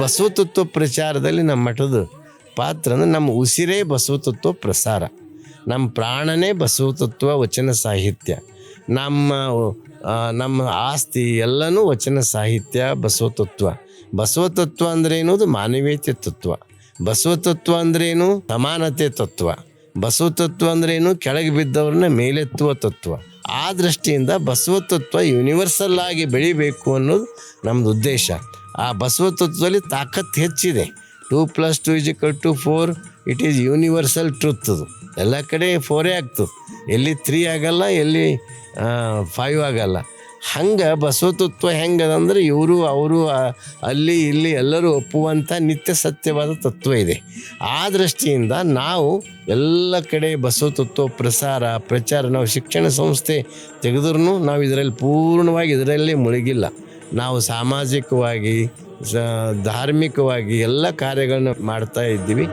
ಬಸವತತ್ವ ಪ್ರಚಾರದಲ್ಲಿ ನಮ್ಮ ಮಠದ ಪಾತ್ರ ಅಂದರೆ ನಮ್ಮ ಉಸಿರೇ ಬಸವತತ್ವ ಪ್ರಸಾರ. ನಮ್ಮ ಪ್ರಾಣನೇ ಬಸವತತ್ವ ವಚನ ಸಾಹಿತ್ಯ. ನಮ್ಮ ನಮ್ಮ ಆಸ್ತಿ ಎಲ್ಲನೂ ವಚನ ಸಾಹಿತ್ಯ, ಬಸವತತ್ವ. ಬಸವತತ್ವ ಅಂದ್ರೆ ಏನೋದು ಮಾನವೀಯತೆ ತತ್ವ. ಬಸವತತ್ವ ಅಂದ್ರೇನು ಸಮಾನತೆ ತತ್ವ. ಬಸವತತ್ವ ಅಂದ್ರೇನು ಕೆಳಗೆ ಬಿದ್ದವ್ರನ್ನ ಮೇಲೆತ್ತುವ ತತ್ವ. ಆ ದೃಷ್ಟಿಯಿಂದ ಬಸವತತ್ವ ಯೂನಿವರ್ಸಲ್ ಆಗಿ ಬೆಳಿಬೇಕು ಅನ್ನೋದು ನಮ್ಮದು ಉದ್ದೇಶ. ಆ ಬಸವತತ್ವದಲ್ಲಿ ತಾಕತ್ತು ಹೆಚ್ಚಿದೆ. Two plus two equal to four it is universal truth ಅದು. ಎಲ್ಲ ಕಡೆ ಫೋರೇ ಆಗ್ತದೆ. ಎಲ್ಲಿ ತ್ರೀ ಆಗಲ್ಲ, ಎಲ್ಲಿ ಫೈವ್ ಆಗಲ್ಲ. ಹಂಗೆ ಬಸವತತ್ವ ಹೆಂಗದಂದ್ರೆ ಇವರು, ಅವರು ಅಲ್ಲಿ, ಇಲ್ಲಿ ಎಲ್ಲರೂ ಒಪ್ಪುವಂಥ ನಿತ್ಯ ಸತ್ಯವಾದ ತತ್ವ ಇದೆ. ಆ ದೃಷ್ಟಿಯಿಂದ ನಾವು ಎಲ್ಲ ಕಡೆ ಬಸವತತ್ವ ಪ್ರಸಾರ, ಪ್ರಚಾರ, ನಾವು ಶಿಕ್ಷಣ ಸಂಸ್ಥೆ ತೆಗೆದ್ರೂ ನಾವು ಇದರಲ್ಲಿ ಪೂರ್ಣವಾಗಿ ಇದರಲ್ಲೇ ಮುಳುಗಿಲ್ಲ. ನಾವು ಸಾಮಾಜಿಕವಾಗಿ ಧಾರ್ಮಿಕವಾಗಿ ಎಲ್ಲ ಕಾರ್ಯಗಳನ್ನ ಮಾಡ್ತಾ ಇದ್ದೀವಿ.